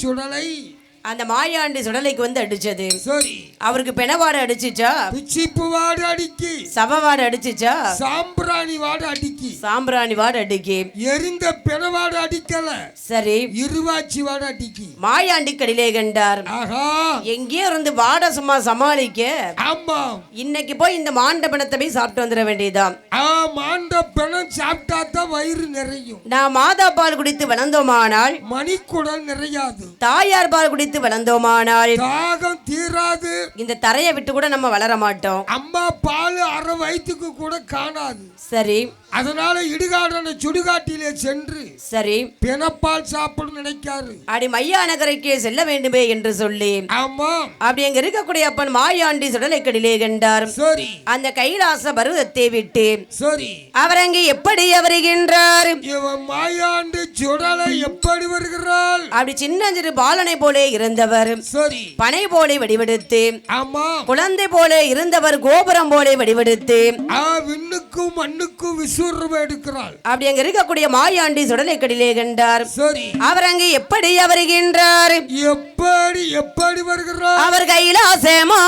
சுடலை அந்த மாயாண்டி சுடலைக்கு வந்து அடிச்சது. சரி. அவருக்கு பெணவாடு அடிச்சுச்சா? பிச்சிப்பு வாடு அடிக்கி. சபவாடு அடிச்சுச்சா? சாம்பிராணி வாடு அடிக்கி. சாம்பிராணி வாடு அடிக்கி. எரிந்த பிணவாடு அடிக்கல. சரி. இருவாச்சி வாடு அடிக்கி. மாயாண்டி கடிலே கண்டார். ஆஹா. எங்கேயோ இருந்து வாட சும்மா சமாளிக்க ஆமாம். இன்னைக்கு போய் இந்த மாண்ட பிணத்தை போய் சாப்பிட்டு வந்துட வேண்டியதுதான். ஆ மாண்ட பிணம் சாப்பிட்டா தான் வயிறு நிறையும். நான் மாதா பால் குடித்து வளர்ந்தோமானால் மணிக்குடல் நிறையாது. தாயார் பால் குடித்து வளர்ந்தோமானால் தாகம் தீராது. இந்த தரையை விட்டு கூட நம்ம வளர மாட்டோம் அம்மா பால் அரை வயிற்றுக்கு கூட காணாது. சரி. அதனால இடுகாடன சுடுகாட்டிலே சென்று சரி. பிணப்பால் சாப்பிட நினைக்காரு. அடி மையா நகரைக்கே செல்ல வேண்டுமே என்று சொல்லி ஆமா. அப்படி அங்க இருக்கக்கூடிய அப்பன் மாயாண்டி சுடலைக்கடிலே கண்டார். சரி. அந்த கைலாச பருவத்தை விட்டு சரி. அவர் அங்கே எப்படி வருகின்றார்? இவன் மாயாண்டு சுடலை எப்படி வருகிறாள்? அப்படி சின்னஞ்சிறு பாலனை போலே இருந்தவர். பனை போலே வடிவெடுத்து குழந்தை போலே இருந்தவர் கோபுரம் போலே வடிவெடுத்து ஆ விண்ணுக்கும் மண்ணுக்கும் விசுவரம் எடுக்கிறாள். அப்படி அங்க இருக்கக்கூடிய மாயாண்டி சுடலைக்கடிலே கண்டார். சரி. அவர் அங்கே எப்படி வருகின்றார் எப்படி எப்படி வருகிறாள் அவர் கைலாசமோ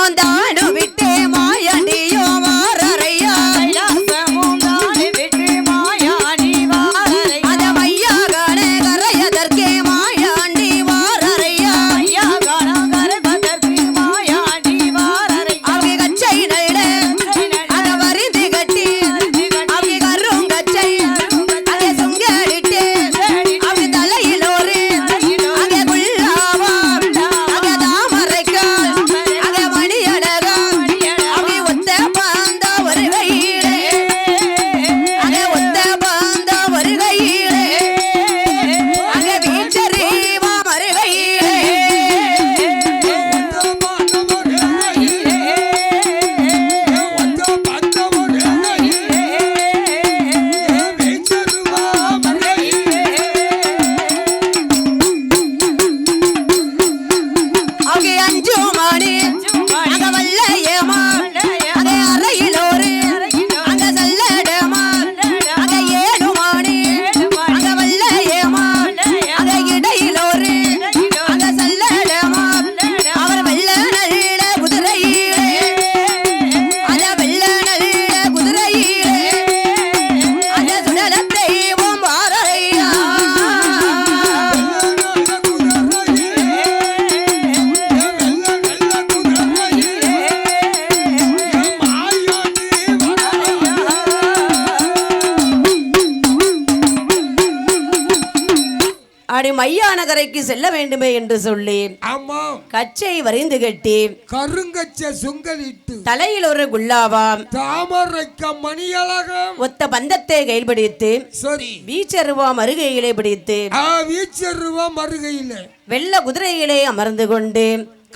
மையா நகரைக்கு செல்ல வேண்டுமே என்று சொல்லி ஆமாம் கச்சை வரிந்து கட்டி கருங்கச்ச சுங்கலிட்டு தலையில் ஒரு குல்லாவாம் தாமரைக்க மணியழகம். ஒத்த பந்தத்தை கைப்பிடித்து சரி. வீச்சருவாம் அருகையிலே பிடித்து ஆ வீச்சருவா மருகையில வெள்ள குதிரையிலே அமர்ந்து கொண்டு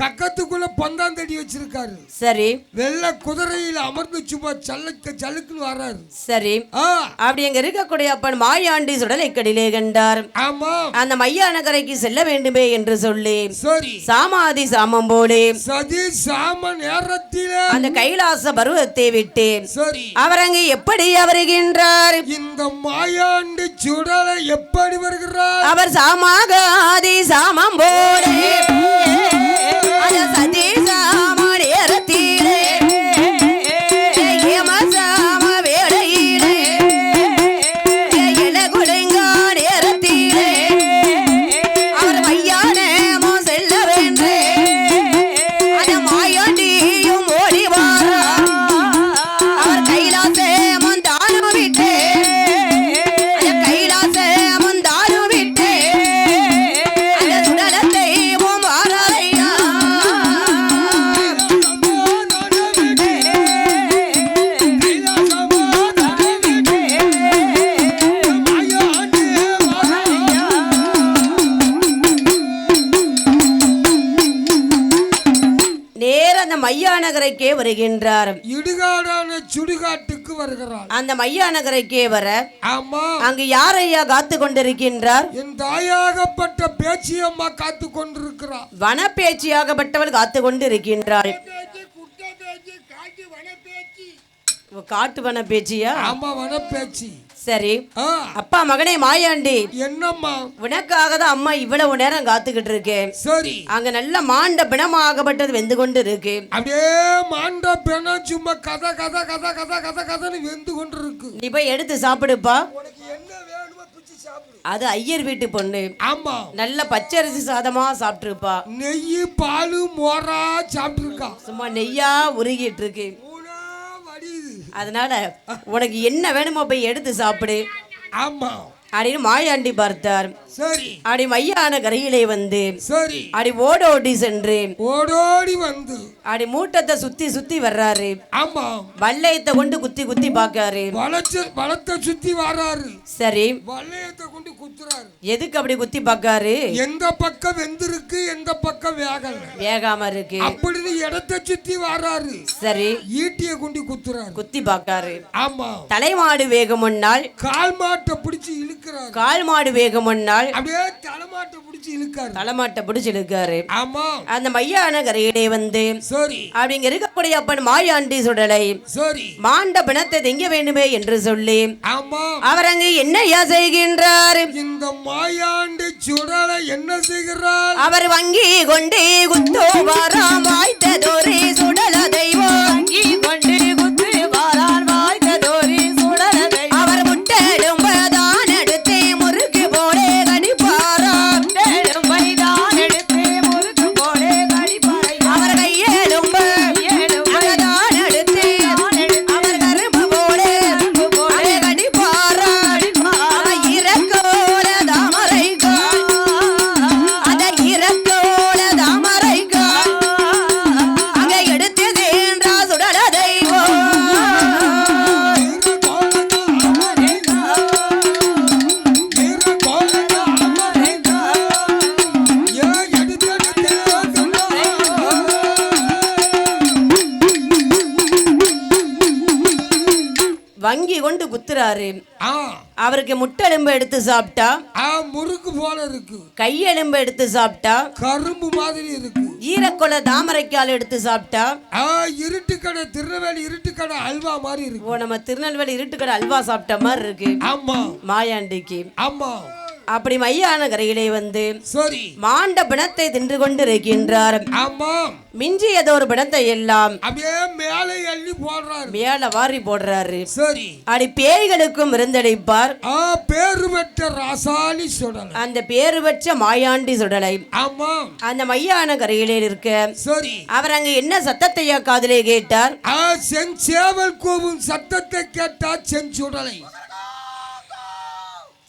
கக்கத்துக்குள்ள பொந்தாந்தடி வச்சிருக்காரு. சரி. வெள்ளை குதிரையில அமர்ந்து சும்மா சல்லுக்கு சல்லுக்குன்னு வர்றாரு. சரி. அப்படி அங்க இருக்கக்கூடிய அப்பன் மாயாண்டி சுடலைக்கடிலே கண்டார். ஆமா. அந்த மையா நகரைக்கு செல்ல வேண்டுமே என்று சொல்லி சரி. சாமாதி சாமம் போலே சதி சாம நேரத்தில அந்த கைலாச பருவத்தை விட்டு சரி. அவர் அங்கே எப்படி வருகின்றார்? இந்த மாயாண்டு சுடலை எப்படி வருகிறார்? அவர் சாமாக ஆதி சாமம் போலே. அந்த சதி சுடுகாட்டுக்கு வருகிறார் அந்த மையா நகரைக்கே வர ஆமா. அங்கு யாரையா காத்து கொண்டிருக்கின்றார்? என் தாயாகப்பட்ட பேச்சியம்மா காத்து கொண்டிருக்கிறார் வனப்பேச்சியாகப்பட்டவள் காத்து கொண்டிருக்கின்றாள். காட்டு வன பேச்சியா ஆமா வனப்பேச்சி. சரி. அப்பா மகனே மாயாண்டி. என்னம்மா? உனக்காக தான் அம்மா இவ்வளவு நேரம் காத்துக்கிட்டு இருக்கேன் சரி. அங்க நல்ல மாண்ட பிணமாகப்பட்டது வெந்து கொண்டு இருக்கு. அப்படியே மாண்ட பெணம் சும்மா கதை கதை கதை கதை கதை கதைன்னு வெந்து கொண்டு இருக்கு. நீ போய் எடுத்து சாப்பிடுப்பா. உனக்கு என்ன வேணுமோ பிச்சு சாப்பிடு. அது ஐயர் வீட்டு பொண்ணு. ஆமா. நல்ல பச்சரிசி சாதமா சாப்பிட்டுருப்பா. நெய் பால் மோரா சாப்பிட்டுருக்கா. சும்மா நெய்யா உருகிட்டு இருக்கு. அதனால உனக்கு என்ன வேணுமோ போய் எடுத்து சாப்பிடு. ஆமா. அப்படின்னு மாயாண்டி பார்த்தார். சரி. அப்படி மையான கரையிலே வந்து சரி. அப்படி ஓடோடி சென்று ஓடோடி வந்து அப்படி மூட்டத்தை சுத்தி சுத்தி வர்றாரு. ஆமா. வல்லையத்தை கொண்டு குத்தி குத்தி வளைச்ச வளத்தை சுத்தி வராரு. சரி. வளையத்தை கொண்டு குத்துறாரு. எதுக்கு அப்படி குத்தி பார்க்காரு? எந்த பக்கம் வெந்திருக்கு எந்த பக்கம் வேகல. வேகாம இருக்கு. அப்படின்னு இடத்தை சுத்தி வராரு. சரி. ஈட்டிய கொண்டு குத்துறாரு. குத்தி பார்க்காரு. ஆமா. தலைமாடு வேகம் முன்னால் கால் மாட்டை பிடிச்சு இழுக்கிறாரு. கால் மாடு வேகம் முன்னால் அப்படியே தலைமாட்டை பிடிச்சு இழுக்காரு. தலைமாட்டை பிடிச்சு இழுக்காரு. ஆமா. அந்த மையான கரையிலே வந்து சரி. அப்படிங்க இருக்கக்கூடிய அப்பன் மாயாண்டி சுடலை சரி. மாண்ட பிணத்தை திங்க வேண்டுமே என்று சொல்லி ஆமா. அவர் அங்கு என்னையா செய்கின்றார்? இந்த மாயாண்டி சுடலை என்ன செய்கிறார்? அவர் வங்கி கொண்டு குத்து வாராம் வாய்த்ததொரு அவருக்கு முட்டெலும்பு எடுத்து சாப்பிட்டா? முறுக்கு போல இருக்கு. கையெலும்பு எடுத்து சாப்பிட்டா? கரும்பு மாதிரி இருக்கு. ஈரக்கொலை தாமரைக்கால் எடுத்து சாப்பிட்டா? இருட்டுக்கடை திருநெல்வேலி இருட்டுக்கடை அல்வா மாதிரி இருக்கு. ஓ நம்ம திருநெல்வேலி இருட்டுக்கடை அல்வா சாப்பிட்ட மாதிரி இருக்கு. ஆமா. மாயாண்டிக்கு. ஆமா. அப்படி மையான கரையிலே வந்து சரி. மாண்ட பிணத்தை தின்று கொண்டு இருக்கின்றார் ஆமா மிஞ்சியதொரு பிணத்தை எல்லாம் அப்படியே மேலே அள்ளி போடுறாரு. மேல வாரி போடுறாரு. சரி. அடி பேய்களுக்கும் விருந்தளிப்பார். ஆ பேரு பெற்ற ராசாலி சுடலை. அந்த பேரு வச்ச மாயாண்டி சுடலை ஆமா அந்த மையான கரையிலே இருக்க சரி. அவர் அங்க என்ன சத்தத்தையா காதிலே கேட்டார்? ஆ செஞ்சேவல் கூவும் சத்தத்தை கேட்டா செஞ்சுடலை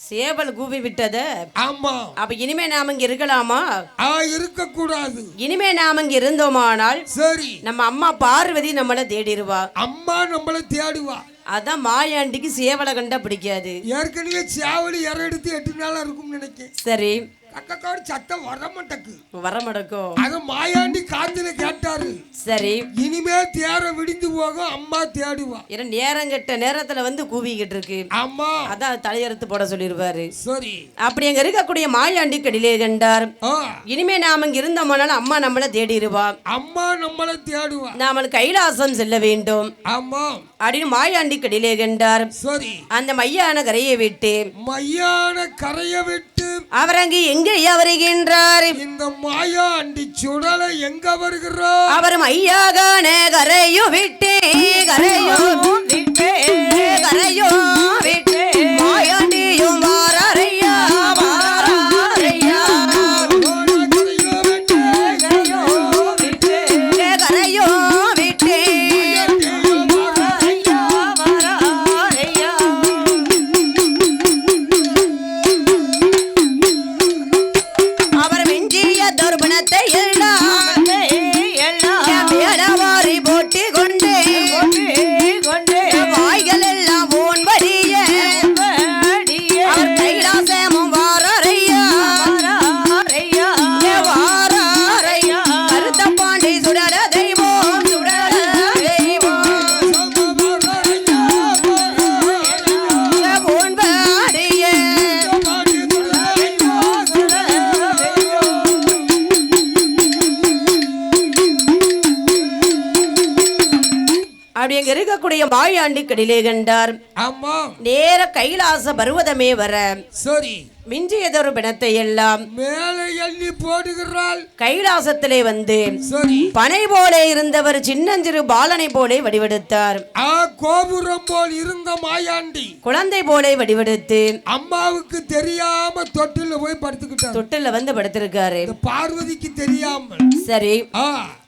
சேவல் கூவி விட்டத. ஆமா. அப்ப இனிமே நாம இங்க இருக்கலாமா? ஆ இருக்க கூடாது இனிமே நாம இங்க இருந்தோமானால் சரி. நம்ம அம்மா பார்வதி நம்மள தேடிடுவா. அம்மா நம்மள தேடுவா. அதான் மாயாண்டிக்கு சேவலை கண்டா பிடிக்காது ஏற்கனவே சேவலி இற எடுத்து எட்டு நாளா இருக்கும்னு நினைக்கேன். சரி. கக்கக்காடு சத்தம் வர மாட்டக்கு வர மடக்கும் அத மாயாண்டி காத்துல கேட்டாரு. சரி. இனிமே தேர விடிந்து போகும் அம்மா தேடுவா. ஏன்னா நேரம் கெட்ட நேரத்துல வந்து கூவிக்கிட்டு இருக்கு. அம்மா அதான் தலையறுத்து போட சொல்லிருவாரு சரி. அப்படி அங்க இருக்கக்கூடிய மாயாண்டி கடிலே கண்டார். இனிமே நாம இங்க இருந்தோமானாலும் அம்மா நம்மள தேடிடுவா. அம்மா நம்மள தேடுவா. நாமல் கைலாசம் செல்ல வேண்டும். ஆமா. அப்படின்னு மாயாண்டி கடிலே கண்டார். சரி. அந்த மையான கரையை விட்டு மையான கரைய விட்டு அவர் அங்கு எங்கேயா வருகின்றார் இந்த மாயாண்டி சுடலை எங்க வருகிறா? அவர் மையாகான கரையோ விட்டு கரையோ விட்டு கரையோ மாயாண்டி கடிலே கண்டார். ஆமா. நேர கைலாச பருவதமே வர. சரி. மிஞ்சியதொரு பிணத்தை எல்லாம் மேலே எண்ணி போடுகிறாள். கைலாசத்திலே வந்து பனை போல இருந்தவர் சின்னஞ்சிறு பாலனை போலே வடிவெடுத்தார். ஆ கோபுரம் போல் இருந்த மாயாண்டி. குழந்தை போலே வடிவெடுத்து அம்மாவுக்கு தெரியாம தொட்டில போய் படுத்துக்கிட்டார். தொட்டில வந்து படுத்திருக்காரு. பார்வதிக்கு தெரியாமல் சரி.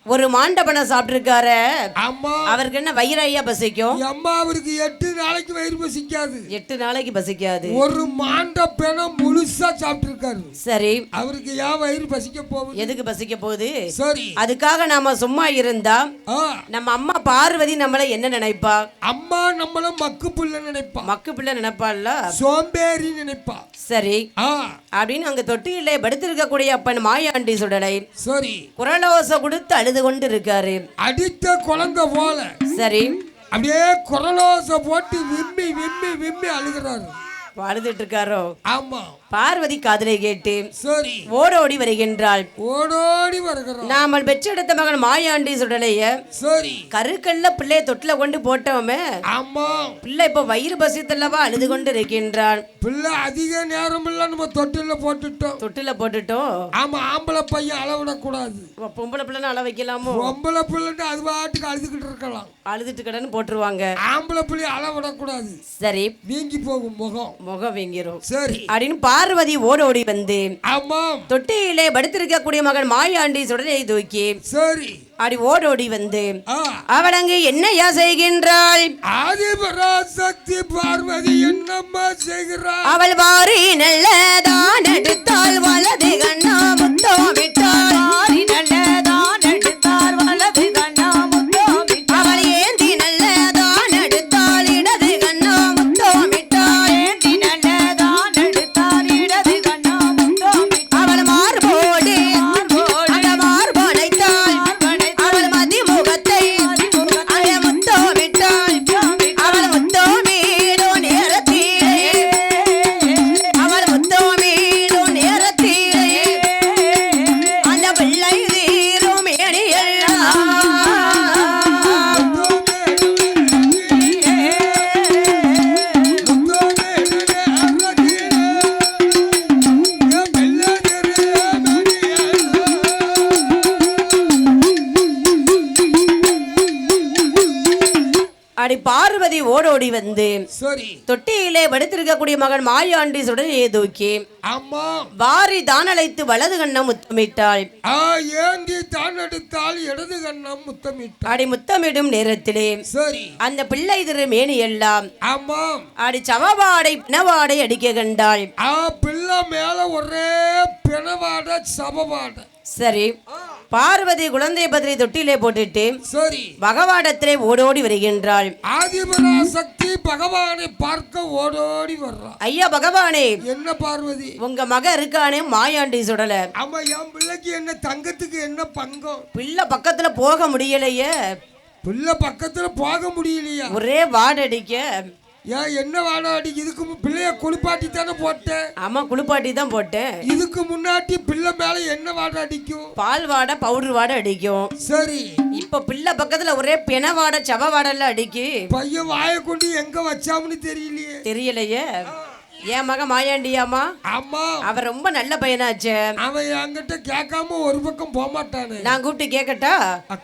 ஒரு மாண்டபனை சாப்பிட்டிருக்காரு. அம்மா. அவருக்கு என்ன வயிறு ஐயா பசிக்கும் அம்மா அவருக்கு எட்டு நாளைக்கு வயிறு பசிக்காது. எட்டு நாளைக்கு பசிக்காது. ஒரு மாண்ட பிணம் முழுசா சாப்பிட்டு இருக்காரு சரி. அவருக்கு ஏன் வயிறு பசிக்க போகுது? எதுக்கு பசிக்க போகுது? சரி. அதுக்காக நாம சும்மா இருந்தா நம்ம அம்மா பார்வதி நம்மள என்ன நினைப்பா? அம்மா நம்மள மக்கு புள்ள நினைப்பா. மக்கு பிள்ளை நினைப்பாள்ல? சோம்பேறி நினைப்பா. சரி. அப்படின்னு அங்க தொட்டியிலே படுத்திருக்கக்கூடிய அப்பன் மாயாண்டி சுடலை சரி. குரலோசை கொடுத்து அழுது கொண்டு இருக்காரு அடித்த குழந்தை போல. சரி. அப்படியே குரலோசை போட்டு விம்மி விம்மி விம்மி அழுகிறாரு. அழுதுட்டு இருக்காரோ? ஆமா. பார்வதி காதலை கேட்டு சரி. ஓடோடி வருகின்றாள். ஓடோடி வருகிறான் நாமல் பெற்றெடுத்த மகன் மாயாண்டி சுடலைய சரி. கருக்கல்ல பிள்ளைய தொட்டில கொண்டு போட்டோமே. ஆமா. பிள்ளை இப்ப வயிறு பசித்தல்லவா அழுது கொண்டு இருக்கின்றான் பிள்ளை அதிக நேரம் இல்ல நம்ம தொட்டில போட்டுட்டோம். தொட்டில போட்டுட்டோம் ஆமா ஆம்பளை பையன் அளவிடக்கூடாது. அப்ப பொம்பளை பிள்ளைன்னு அள வைக்கலாமோ? பொம்பளை பிள்ளைன்னு அது பாட்டுக்கு அழுதுகிட்டு இருக்கலாம். அழுதுட்டு கடன்னு போட்டுருவாங்க. ஆம்பளை பிள்ளை அளவிடக்கூடாது. சரி. வீங்கி போகும் முகம். முகம் வீங்கிரும். சரி. அப்படின்னு பார்வதி ஓடோடி வந்து ஆமாம். தொட்டியிலே படுத்திருக்கக்கூடிய மகன் மாயாண்டி சுடலை தூக்கி சரி. அப்படி ஓடோடி வந்து அவள் அங்கு என்னையா செய்கின்றாள்? ஆதிபராசக்தி பார்வதி என்னம்மா செய்கிறார் அவள் வாரி நல்லதான் எடுத்தாள் வலது கண்ணா முத்தமிட்டாள் வாரி வந்து சரி. தொட்டியிலே படுத்திருக்கக்கூடிய மகன் மாயாண்டி சுடலையை தூக்கி அம்மா. வாரி தானழைத்து வலது கண்ணம் முத்தமிட்டாள். ஆ ஏந்தி தான் எடுத்தால் இடது கண்ணம் முத்தமிட்டார் அடி முத்தமிடும் நேரத்திலே சரி. அந்த பிள்ளை திரு மேனி எல்லாம் ஆமாம் அடி சவவாடை பிணவாடை அடிக்க கண்டாள். ஆ பிள்ளை மேல ஒரே பிணவாட சபவாட சரி. பார்வதி குழந்தை பத்திரை தொட்டிலே போட்டுட்டு சரி. பகவாடத்திலே ஓடோடி வருகின்றாள். ஆதிபராசக்தி பகவானை பார்க்க ஓடோடி வர்றான் ஐயா பகவானே என்ன பார்வதி? உங்க மக இருக்கானே மாயாண்டி சுடல. ஆமா என் பிள்ளைக்கு என்ன தங்கத்துக்கு என்ன பங்கம்? பிள்ளை பக்கத்துல போக முடியலையே. பிள்ளை பக்கத்துல போக முடியலையா? ஒரே வாடடிக்க. ஏன் என்ன வாடா அடி? இதுக்கு பிள்ளைய குளிப்பாட்டி தானே போட்டேன். ஆமா குளிப்பாட்டி தான் போட்டேன். இதுக்கு முன்னாடி பிள்ளை மேல என்ன வாடை அடிக்கும்? பால் வாடை பவுடர் வாடை அடிக்கும். சரி. இப்ப பிள்ளை பக்கத்துல ஒரே பிண வாடை சவ வாடெல்லாம் அடிக்கு. பையன் வாயை கொண்டு எங்க வச்சாம்னு தெரியலையே. தெரியலையே. என் மக மாயாண்டியாமா ஆமா. அவர் ரொம்ப நல்ல பையனாச்சே. அவன் என்கிட்ட கேட்காம ஒரு பக்கம் போக மாட்டானே நான் கூப்பிட்டு கேட்கட்டா?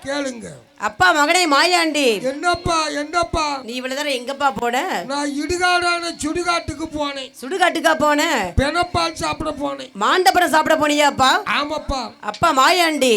கேளுங்க. அப்பா மகனே மாயாண்டி. என்னப்பா என்னப்பா? நீ இவ்வளவு தூரம் எங்கப்பா போன? நான் இடுகாடான சுடுகாட்டுக்கு போனேன். சுடுகாட்டுக்கா போன? பிணப்பால் சாப்பிட போனேன். மாண்டபுரம் சாப்பிட போனியாப்பா? ஆமாப்பா. அப்பா மாயாண்டி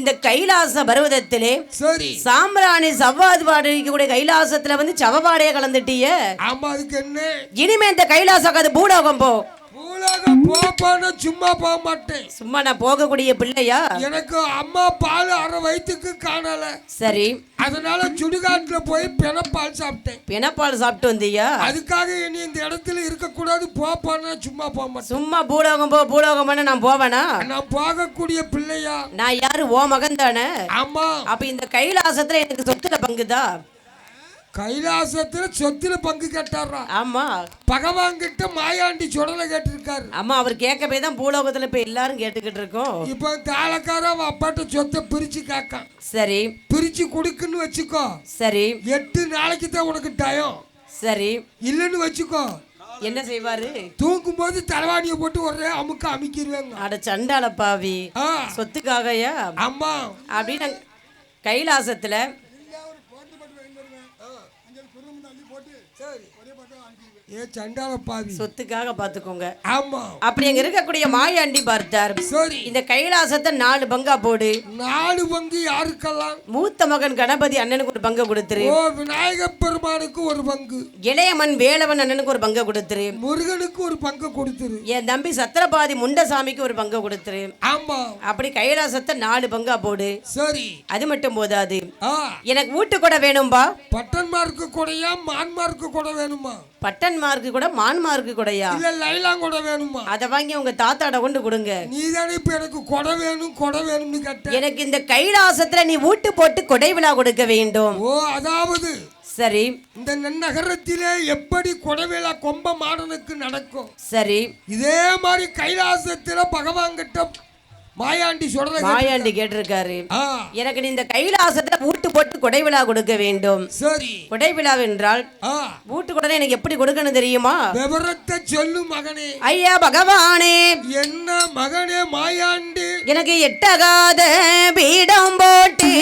இந்த கைலாச பருவதத்திலே சரி. சாம்பிராணி சவ்வாது பாடிக்கக்கூடிய கைலாசத்துல வந்து சவபாடைய கலந்துட்டிய. ஆமா அதுக்கு என்ன? இனிமே இந்த கைலாசம் அது பூலோகம் போ. பூலோகம் போப்பான சும்மா போக மாட்டேன். சும்மா நான் போகக்கூடிய பிள்ளையா? எனக்கு அம்மா பால் அரை வயிற்றுக்கு காணல. சரி. அதனால சுடுகாட்டுல போய் பிணப்பால் சாப்பிட்டேன். பிணப்பால் சாப்பிட்டு வந்தியா? அதுக்காக இனி இந்த இடத்துல இருக்கக்கூடாது போப்பான சும்மா போக மாட்டேன். சும்மா பூலோகம் போ பூலோகம் பண்ண நான் போவேனா? நான் போகக்கூடிய பிள்ளையா? நான் யாரு? ஓ மகன் தானே ஆமா. அப்ப இந்த கைலாசத்துல எனக்கு சொத்துல பங்குதா? கைலாசத்துல சொத்துல பங்கு கேட்டாரா ஆமா. பகவான் கிட்ட மாயாண்டி சுடலை கேட்டிருக்காரு. அம்மா அவர் கேட்கவே தான் பூலோகத்துல இப்ப எல்லாரும் கேட்டுக்கிட்டு இருக்கோம். இப்போ தாளக்கார அவன் அப்பாட்ட சொத்தை பிரிச்சு கேட்கான் சரி. பிரிச்சு கொடுக்குன்னு வச்சுக்கோ. சரி. எட்டு நாளைக்கு தான் உனக்கு டயம் சரி. இல்லைன்னு வச்சுக்கோ. என்ன செய்வாரு? தூக்கும் போது தலைவாணியை போட்டு ஒரே அமுக்க அமைக்கிருவாங்க. அட சண்டால பாவி சொத்துக்காகயா? அம்மா அப்படின்னு கைலாசத்துல ஏ சண்டால பாவி. சொத்துக்காக பாத்துக்கோங்க ஆமா. அப்படி அங்க இருக்கக்கூடிய மாயாண்டி பார்த்தார். சரி. இந்த கைலாசத்தை நாலு பங்கா போடு. நாலு பங்கு யாருக்கெல்லாம்? மூத்த மகன் கணபதி அண்ணனுக்கு ஒரு பங்கு கொடுத்துரு. ஓ விநாயக பெருமானுக்கு ஒரு பங்கு. இளையமன் வேலவன் அண்ணனுக்கு ஒரு பங்கு கொடுத்துரு. முருகனுக்கு ஒரு பங்கு கொடுத்துரு. என் தம்பி சத்திரபாதி முண்டசாமிக்கு ஒரு பங்கு கொடுத்துரு. ஆமா. அப்படி கைலாசத்தை நாலு பங்கா போடு. சரி. அது மட்டும் போதாது. எனக்கு வீட்டு கூட வேணும்பா. பட்டன்மார்க்கு கூடயா மான்மார்க்கு கூட வேணுமா? பட்டன்மார்க்கு கூட மான்மார்க்கு கூடயா? இல்ல லைலாங் கூட வேணுமா? அதை வாங்கி உங்க தாத்தாட கொண்டு கொடுங்க. நீ தானே இப்ப எனக்கு கொடை வேணும் கொடை வேணும்னு கேட்ட எனக்கு இந்த கைலாசத்துல நீ வீட்டு போட்டு கொடை விழா கொடுக்க வேண்டும். ஓ அதாவது சரி. இந்த நன்னகரத்திலே எப்படி கொடவேலா கொம்ப மாடனுக்கு நடக்கும்? சரி. இதே மாதிரி கைலாசத்துல பகவான் கிட்ட மாயாண்டி சொல்ற மாயாண்டி கேட்டிருக்காரு. எனக்கு இந்த கைலாசத்துல வீட்டு போட்டு கொடை விழா கொடுக்க வேண்டும். சரி. கொடை விழா என்றால் வீட்டு கொடை எனக்கு எப்படி கொடுக்கணும் தெரியுமா? விவரத்தை சொல்லு மகனே. ஐயா பகவானே. என்ன மகனே மாயாண்டி? எனக்கு எட்டகாத பீடம் போட்டு.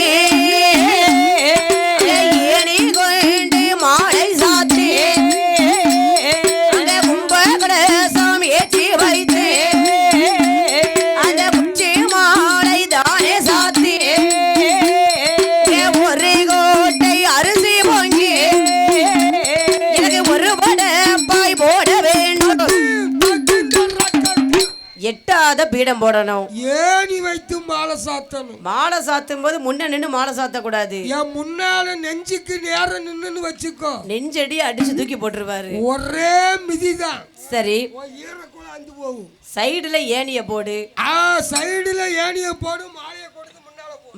எட்டாத பீடம் போடணும். ஏணி வைத்து மாலை சாத்தணும். மாலை சாத்தும் போது முன்ன நின்று மாலை சாத்தக்கூடாது. என் முன்னால நெஞ்சுக்கு நேரம் நின்னுன்னு வச்சுக்கோ. நெஞ்சடி அடிச்சு தூக்கி போட்டுருவாரு. ஒரே மிதிதான். சரி. ஈரக்குள்ள அந்து போகும். சைடுல ஏணிய போடு. ஆ சைடுல ஏணிய போடு போ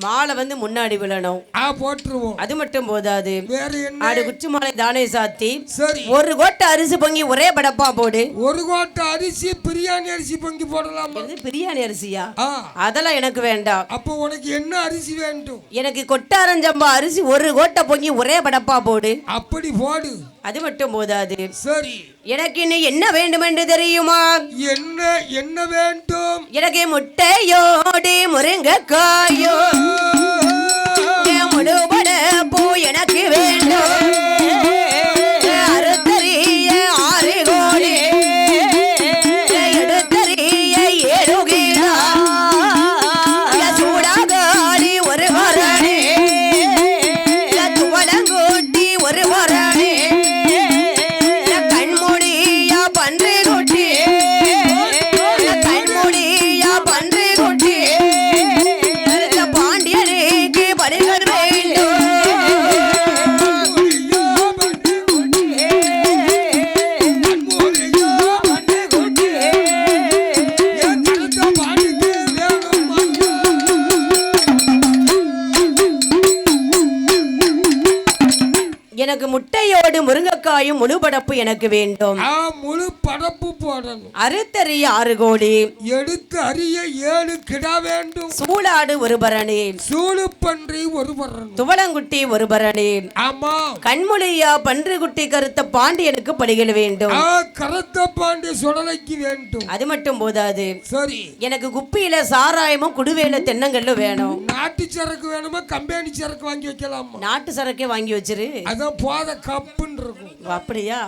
மாலை வந்து முன்னாடி விழணும். போட்டுருவோம். அது மட்டும் போதாது. ஆடு குச்சி மாலை தானே சாத்தி. சரி. ஒரு கோட்டை அரிசி பொங்கி ஒரே படப்பா போடு. ஒரு கோட்டை அரிசி பிரியாணி அரிசி பொங்கி போடலாமா? பிரியாணி அரிசியா? அதெல்லாம் எனக்கு வேண்டாம். அப்போ உனக்கு என்ன அரிசி வேண்டும்? எனக்கு கொட்டாரஞ்சம்பா அரிசி ஒரு கோட்டை பொங்கி ஒரே படப்பா போடு. அப்படி போடு. அது மட்டும் போதாது. சரி. எனக்கு இன்னும் என்ன வேண்டும் என்று தெரியுமா? என்ன என்ன வேண்டும்? எனக்கு முட்டையோடு முருங்கைக்காயோ. முடுபட பூ எனக்கு வேண்டும். முழுபடப்பு எனக்கு வேண்டும். அறுத்தறிய ஆறு கோடி. எடுத்து அறிய ஏழு கிடா வேண்டும். சூளாடு ஒரு பரணி சூழு பன்றி ஒரு வரணும் துவளங்குட்டி ஒரு பரணி ஆமா. கண்மொழியா பன்றிக்குட்டி கருத்த பாண்டியனுக்கு படிகள் வேண்டும். கருத்த பாண்டி சுடலைக்கு வேண்டும். அது மட்டும் போதாது. சரி. எனக்கு குப்பியில சாராயமும் குடுவேல தென்னங்கல்லும் வேணும். நாட்டு சரக்கு வேணுமா கம்பெனி சரக்கு வாங்கி வைக்கலாமா? நாட்டு சரக்கே வாங்கி வச்சிரு. அதான் போத கப்புன்னு இருக்கும். அப்படியா?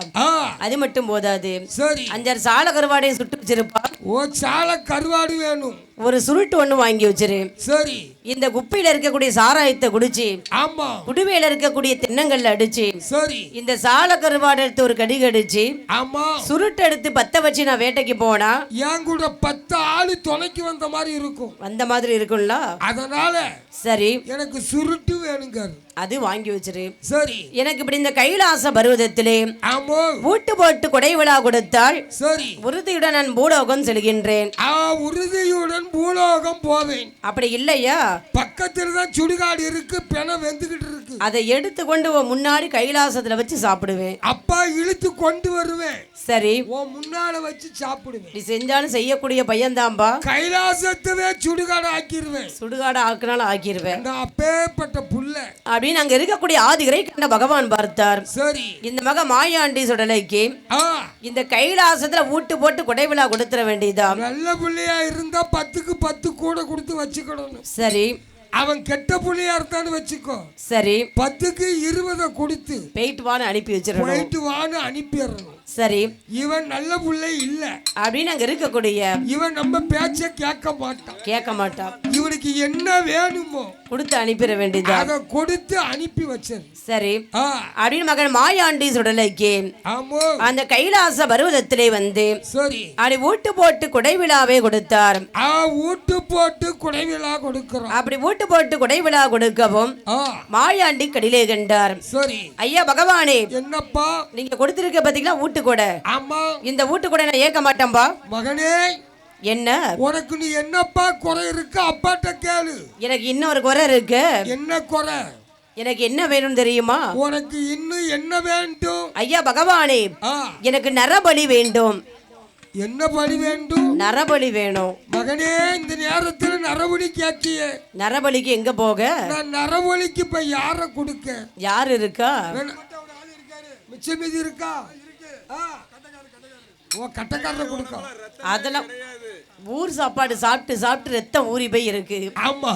அது மட்டும் போதாது. சரி. அஞ்சாறு சால கருவாடையும் சுட்டு வச்சிருப்பார் ஓ சால கருவாடு வேணும். ஒரு சுருட்டு ஒண்ணு வாங்கி வச்சிரு. சரி. இந்த குப்பியில இருக்கக்கூடிய சாராயத்தை குடிச்சு ஆமா. குடுவையில இருக்கக்கூடிய தென்னங்கல்ல அடிச்சு சரி. இந்த சால கருவாடு எடுத்து ஒரு கடி கடிச்சு ஆமா. சுருட்டு எடுத்து பத்த வச்சு நான் வேட்டைக்கு போனா என் கூட பத்து ஆளு துணைக்கு வந்த மாதிரி இருக்கும். வந்த மாதிரி இருக்கும்ல? அதனால சரி. எனக்கு சுருட்டு வேணுங்க. அது வாங்கி வச்சிரு. சரி. எனக்கு இப்படி இந்த கைலாச பருவதத்திலே ஆமோ. ஊட்டு போட்டு கொடை விழா கொடுத்தால் சரி. உறுதியுடன் நான் பூலோகம் செல்கின்றேன். ஆ உறுதியுடன் பூலோகம் போவேன். அப்படி இல்லையா? பக்கத்துல தான் சுடுகாடு இருக்கு பிணம் வெந்துகிட்டு இருக்கு. அதை எடுத்து கொண்டு முன்னாடி கைலாசத்துல வச்சு சாப்பிடுவேன். அப்பா இழுத்து கொண்டு வருவேன். சரி. உன் முன்னால வச்சு சாப்பிடுவேன். நீ செஞ்சாலும் செய்யக்கூடிய பையன்தான்பா. கைலாசத்தவே சுடுகாடு ஆக்கிடுவேன் சுடுகாடு ஆக்கினாலும் ஆக்கிருவேன். நான் அப்பேற்பட்ட புள்ள. அப்படின்னு அங்க இருக்கக்கூடிய ஆதிகரை கண்ட பகவான் பார்த்தார். சரி. இந்த மக மாயாண்டி சுடலைக்கு இந்த கைலாசத்துல ஊட்டு போட்டு கொடை விழா கொடுத்துட வேண்டியதாம் நல்ல புள்ளையா இருந்தா பத்துக்கு பத்து கூட கொடுத்து வச்சுக்கிடணும் சரி. அவன் கெட்ட புள்ளையா இருந்தான்னு வச்சுக்கோ. சரி. பத்துக்கு இருபதை கொடுத்து போயிட்டு வான்னு அனுப்பி வச்சிடணும். போயிட்டு வான்னு அனுப்பிடணும். சரி. இவன் நல்ல புள்ளை இல்ல. அப்படின்னு அங்க இருக்கக்கூடிய இவன் நம்ம பேச்ச கேட்க மாட்டான். கேட்க மாட்டான். இவனுக்கு என்ன வேணுமோ கொடுத்து அனுப்பிட வேண்டியதா அதை கொடுத்து அனுப்பி வச்சது சரி. அப்படின்னு மகன் மாயாண்டி சுடலைக்கு அந்த கைலாச பருவதத்திலே வந்து சரி. அப்படி ஊட்டு போட்டு கொடை விழாவே கொடுத்தார். ஆ ஊட்டு போட்டு குடைவிழா கொடுக்கிறோம் அப்படி ஊட்டு போட்டு கொடை விழா கொடுக்கவும் மாயாண்டி கடிலே கண்டார். சரி. ஐயா பகவானே என்னப்பா? நீங்க கொடுத்திருக்க பாத்தீங்களா ஊட்டு கொடை ஆமா. இந்த ஊட்டு கொடை நான் ஏற்க மாட்டேன்பா. மகனே என்ன? உனக்கு நீ என்னப்பா குறை இருக்கு? அப்பாட்ட கேளு. எனக்கு இன்னொரு குறை இருக்கு. என்ன குறை? எனக்கு என்ன வேணும்னு தெரியுமா? உனக்கு இன்னும் என்ன வேண்டும்? ஐயா பகவானே எனக்கு நரபலி வேண்டும். என்ன பணி வேண்டும்? நரபலி வேணும். மகனே இந்த நேரத்தில் நரவழி கேட்டியே. நரபலிக்கு எங்க போக? நான் நரவழிக்கு இப்ப யார கொடுக்க? யார் இருக்கா? மிச்சம் மீதி இருக்கா. ஓ கட்டக்காரரை கொடுக்க அதெல்லாம் ஊர் சாப்பாடு சாப்பிட்டு சாப்பிட்டு ரத்தம் ஊறி போய் இருக்கு. ஆமா.